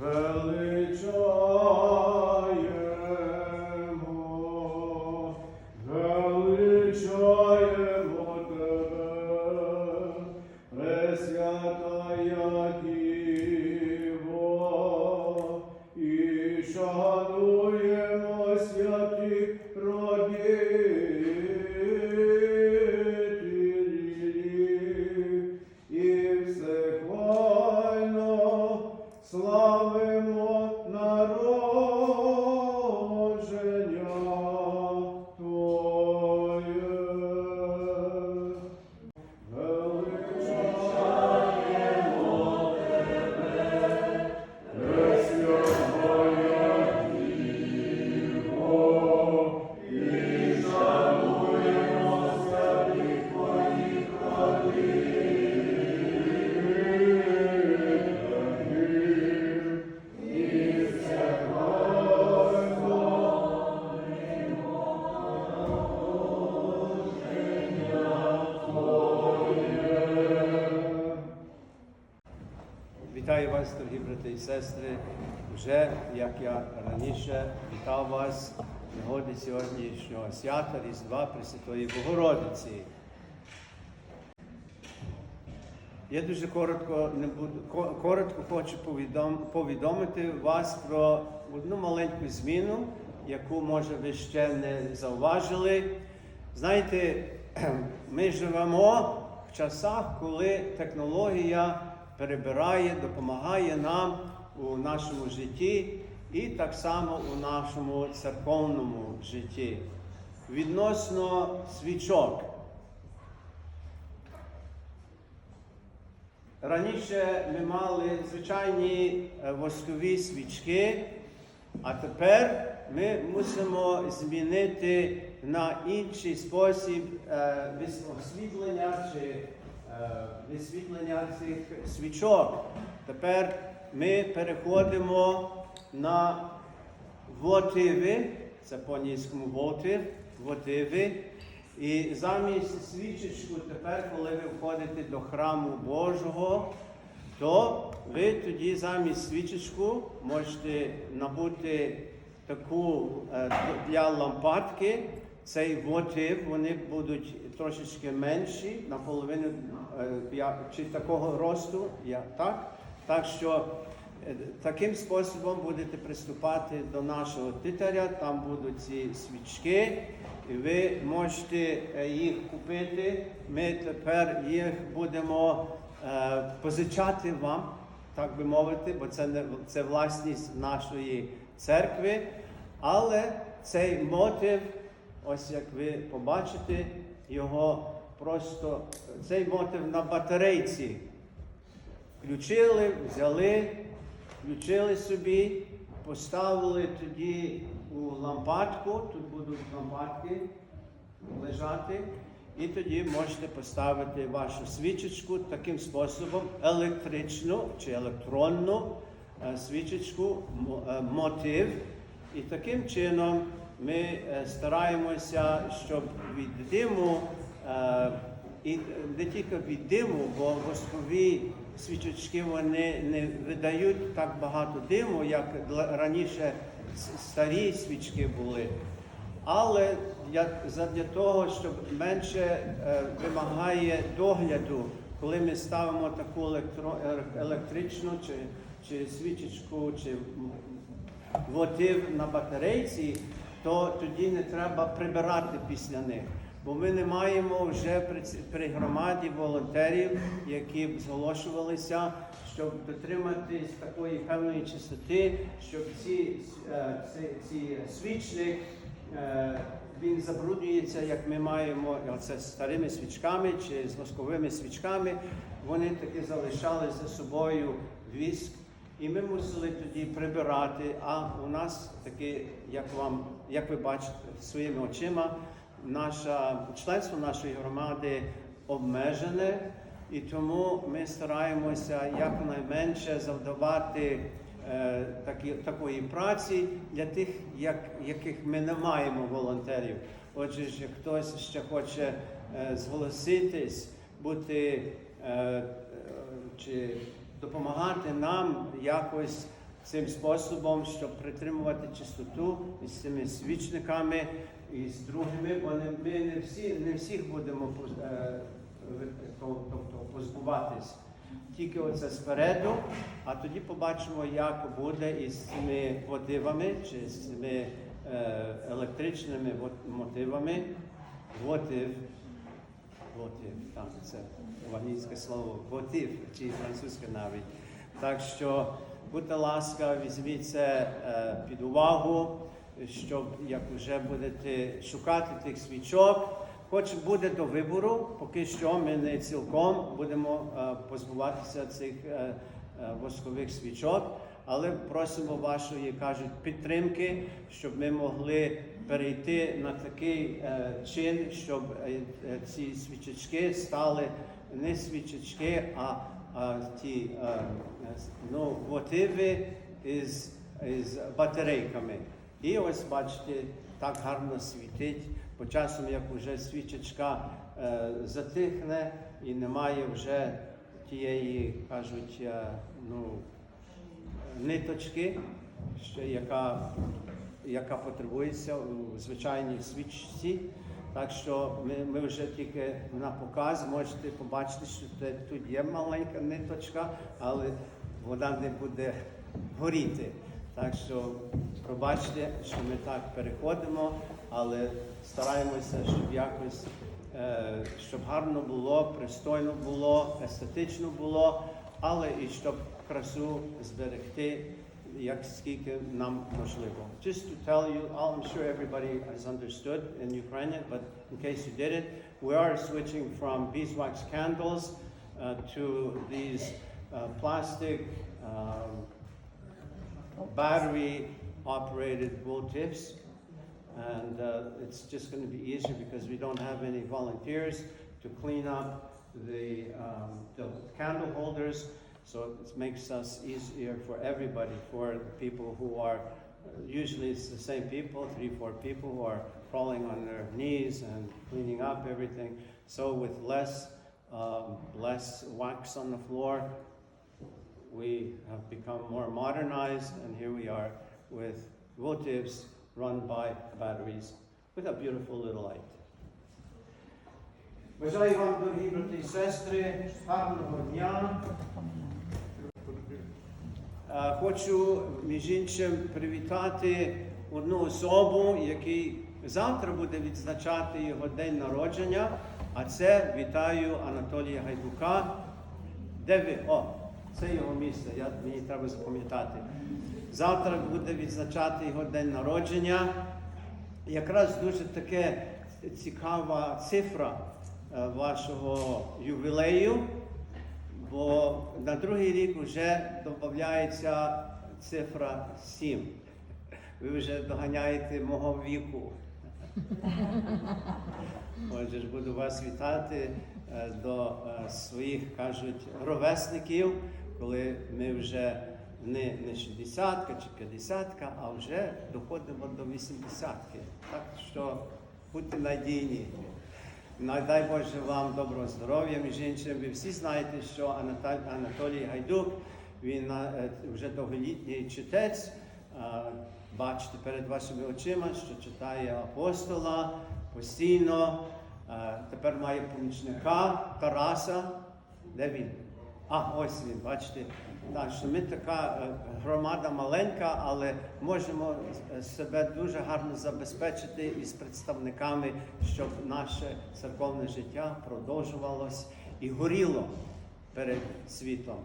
величаємо, Вітаю вас, дорогі брати і сестри. Вже як я раніше вітав вас нагоді сьогоднішнього свята Різдва Пресвятої Богородиці. Я дуже коротко не буду коротко хочу повідом, повідомити вас про одну маленьку зміну, яку може ви ще не зауважили. Знаєте, ми живемо в часах, коли технологія перебирає, допомагає нам у нашому житті і так само у нашому церковному житті. Відносно свічок. Раніше ми мали звичайні е, воскові свічки, а тепер ми мусимо змінити на інший спосіб е, освітлення чи висвітлення цих свічок. Тепер ми переходимо на вотиви, це по-англійському вотив, вотиви. І замість свічечку, тепер, коли ви входите до храму Божого, то ви тоді замість свічечку можете набути таку е, для лампадки. Цей вотив, вони будуть трошечки менші, наполовину е, чи такого росту, так? Так що Е, Таким способом будете приступати до нашого титаря, там будуть ці свічки, і ви можете е, їх купити. Ми тепер їх будемо позичати вам, так би мовити, бо це не це власність нашої церкви. Але цей мотив, ось як ви побачите, його просто цей мотив на батарейці. Включили, взяли, включили собі, поставили тоді у лампадку, тут будуть лампадки лежати, і тоді можете поставити вашу свічечку таким способом, електричну чи електронну е, свічечку, е, мотив. І таким чином ми е, стараємося, щоб від диму е, і не тільки від диму, бо воскові свічечки вони не видають так багато диму, як раніше старі свічки були. Але для, того, щоб менше е, вимагає догляду, коли ми ставимо таку електро, електричну чи, чи свічечку, чи вотив на батарейці, то тоді не треба прибирати після них. Бо ми не маємо вже при, громаді волонтерів, які б зголошувалися, щоб дотриматись такої певної чистоти, щоб ці, е, ці, ці свічник е, він забруднюється, як ми маємо оце з старими свічками чи з восковими свічками. Вони таки залишали за собою віск. І ми мусили тоді прибирати. А у нас таки, як вам, як ви бачите своїми очима, наша членство нашої громади обмежене, і тому ми стараємося якнайменше завдавати е, такі, такої праці для тих, як, яких ми не маємо волонтерів. Отже, якщо хтось ще хоче е, зголоситись, бути е, е, чи допомагати нам якось цим способом, щоб притримувати чистоту із цими свічниками і з другими, бо ми не всі не всіх будемо е, тобто позбуватись. Тільки оце спереду, а тоді побачимо, як буде із цими мотивами чи з цими е, електричними мотивами. Вотив. Вотив, так, це англійське слово вотив, чи французьке навіть. Так що, будьте ласка, візьміть це е, під увагу, щоб як вже будете шукати тих свічок, хоч буде до вибору, поки що ми не цілком будемо е, позбуватися цих е, воскових свічок, але просимо вашої кажуть підтримки, щоб ми могли перейти на такий чин, щоб ці свічечки стали не свічечки, а ті е, ну, мотиви із, із батарейками. І ось бачите, так гарно світить. По часом, як вже свічечка е, затихне і немає вже тієї, кажуть, е, ну, ниточки, яка, яка потребується у звичайній свічці. Так що ми, ми вже тільки на показ можете побачити, що тут є маленька ниточка, але вона не буде горіти. Так що пробачте, що ми так переходимо, але стараємося, щоб якось, е, щоб гарно було, пристойно було, естетично було, але і щоб красу зберегти, Nam. Just to tell you, I'm sure everybody has understood in Ukrainian, but in case you didn't, we are switching from beeswax candles uh, to these uh, plastic um, battery operated votives, And uh, it's just going to be easier because we don't have any volunteers to clean up the, um, the candle holders. So it makes us easier for everybody, for the people who are, usually it's the same people, three, four people who are crawling on their knees and cleaning up everything. So with less, um, less wax on the floor, we have become more modernized, and here we are with votives run by batteries with a beautiful little light. Бажаю вам, дорогі брати і сестри, гарного дня. Е, Хочу, між іншим, привітати одну особу, який завтра буде відзначати його день народження, а це вітаю Анатолія Гайдука. Де ви? О, це його місце, я, мені треба запам'ятати. Завтра буде відзначати його день народження. Якраз дуже таке цікава цифра е, вашого ювілею, бо на другий рік вже додається цифра 7. Ви вже доганяєте мого віку. Отже, ж буду вас вітати е, до е, своїх, кажуть, ровесників, коли ми вже не, не 60 чи 50, а вже доходимо до 80. Так що будьте надійні. Дай Боже вам доброго здоров'я, між іншим. Ви всі знаєте, що Анатолій Гайдук, він е, вже довголітній читець. Е, Бачите перед вашими очима, що читає апостола постійно. Е, Тепер має помічника Тараса. Де він? А, ось він, бачите. Так, що ми така е, громада маленька, але можемо е, себе дуже гарно забезпечити із представниками, щоб наше церковне життя продовжувалось і горіло перед світом.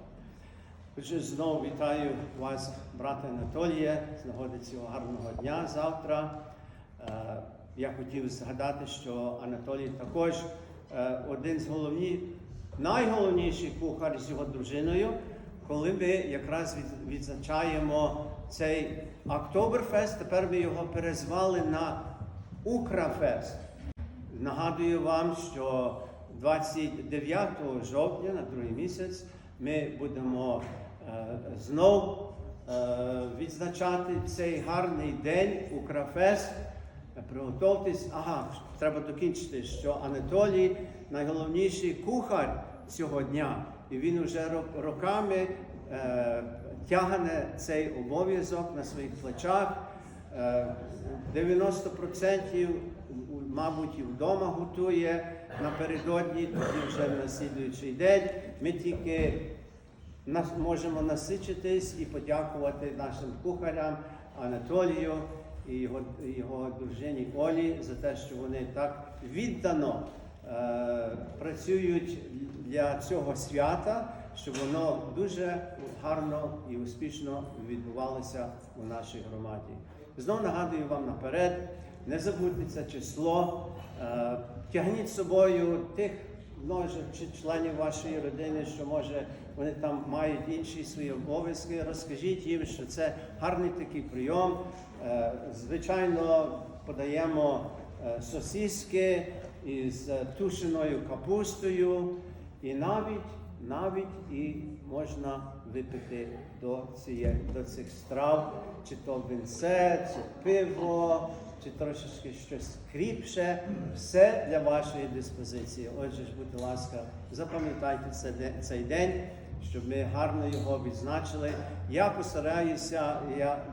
Отже, знову вітаю вас, брате Анатоліє, з нагоди цього гарного дня завтра. Е, Я хотів згадати, що Анатолій також один з головні, найголовніший кухар з його дружиною, коли ми якраз відзначаємо цей Октоберфест, тепер ми його перезвали на Украфест. Нагадую вам, що 29 жовтня, на другий місяць, ми будемо е, знов е, відзначати цей гарний день Украфест. Приготовтесь, ага, треба докінчити, що Анатолій найголовніший кухар цього дня, і він вже ро- роками е, тягне цей обов'язок на своїх плечах. Е, 90% мабуть вдома готує напередодні, тоді вже на слідуючий день. Ми тільки нас можемо насичитись і подякувати нашим кухарям Анатолію і його, його дружині Олі за те, що вони так віддано працюють для цього свята, щоб воно дуже гарно і успішно відбувалося у нашій громаді. Знову нагадую вам наперед, не забудьте це число, е, тягніть з собою тих може чи членів вашої родини, що може вони там мають інші свої обов'язки. Розкажіть їм, що це гарний такий прийом. Е, Звичайно, подаємо е, сосиски із е, тушеною капустою, і навіть навіть і можна випити до, цієї, до цих страв, чи то винце, чи пиво, чи трошечки щось кріпше. Все для вашої диспозиції. Отже ж, будь ласка, запам'ятайте цей день, щоб ми гарно його відзначили. Я постараюся, я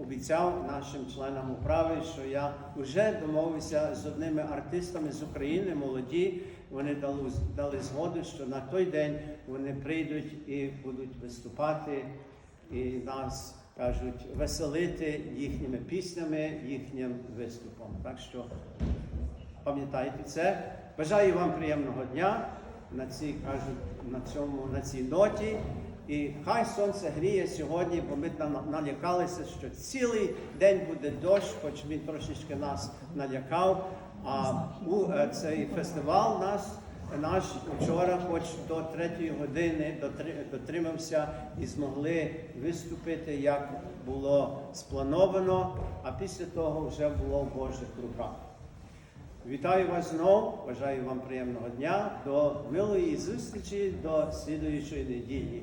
обіцяв нашим членам управи, що я вже домовився з одними артистами з України, молоді. Вони дали, дали згоду, що на той день вони прийдуть і будуть виступати і нас кажуть веселити їхніми піснями, їхнім виступом. Так що пам'ятайте це. Бажаю вам приємного дня на цій кажуть на цьому на цій ноті. І хай сонце гріє сьогодні, бо ми налякалися, що цілий день буде дощ, хоч він трошечки нас налякав. А у е, цей фестиваль нас наш вчора, хоч до третьої години дотримався і змогли виступити, як було сплановано, а після того вже було в Божих руках. Вітаю вас знову, бажаю вам приємного дня, до милої зустрічі до слідуючої неділі.